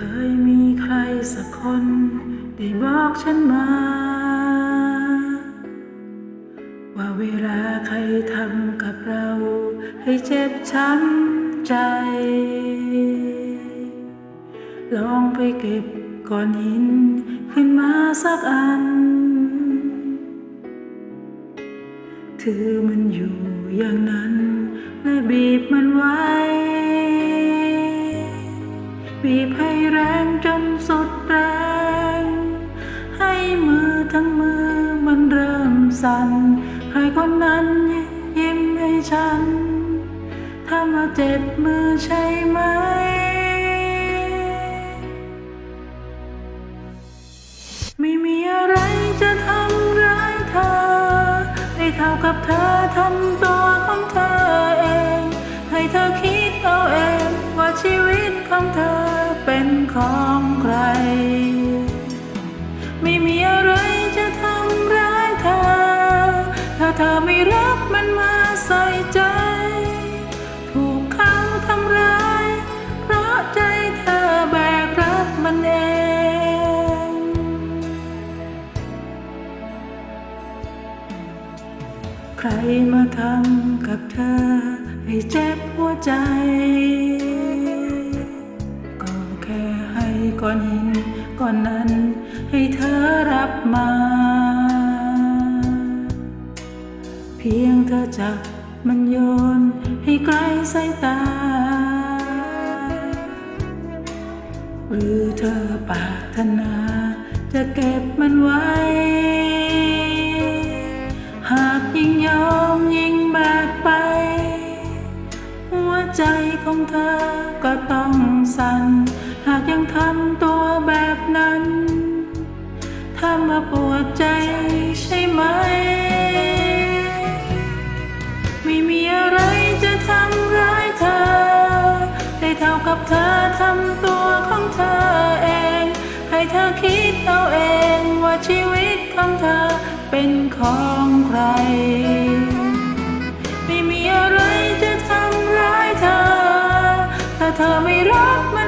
เคยมีใครสักคน ได้บอกฉันมา ว่าเวลาใครทำกับเรา ให้เจ็บช้ำใจ ลองไปเก็บก้อนหินขึ้นมาสักอัน ถือมันอยู่อย่างนั้นและบีบมันไว้ บีบให้แรงจนสุดแรง ให้มือทั้งมือมันเริ่มสั่น ใครคนนั้นยิ้มให้ฉัน ถ้ามาเจ็บมือใช่ไหม ไม่มีอะไรจะทำร้ายเธอ ให้เท่ากับเธอทำตัวของเธอเอง ให้เธอคิดเอาเองว่าชีวิตของเธอ ของใคร ไม่มีอะไรจะทำร้ายเธอ ถ้าเธอไม่รักมันมาใส่ใจ ถูกเขาทำร้าย เพราะใจเธอแบกรับมันเองใครมาทำกับเธอให้เจ็บหัวใจ ก้อนหินก้อนนั้น ให้เธอรับมา เพียงเธอจับมันโยนให้ไกลสายตา หรือเธอปารถนา จะเก็บมันไว้ หากยิ่งยอมยิ่งแบกไป หัวใจของเธอก็ต้องสั่น หากยังทำตัวแบบนั้นทำมาปวดใจใช่ไหม ไม่มีอะไรจะทำร้ายเธอ ได้เท่ากับเธอทำตัวของเธอเอง ให้เธอคิดเอาเองว่าชีวิตของเธอเป็นของใคร ไม่มีอะไรจะทำร้ายเธอ ถ้าเธอไม่รักมัน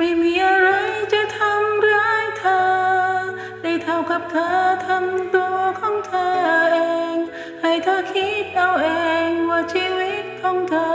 ไม่มีอะไรจะทำร้ายเธอ ได้เท่ากับเธอทำตัวของเธอเอง ให้เธอคิดเอาเองว่าชีวิตของเธอ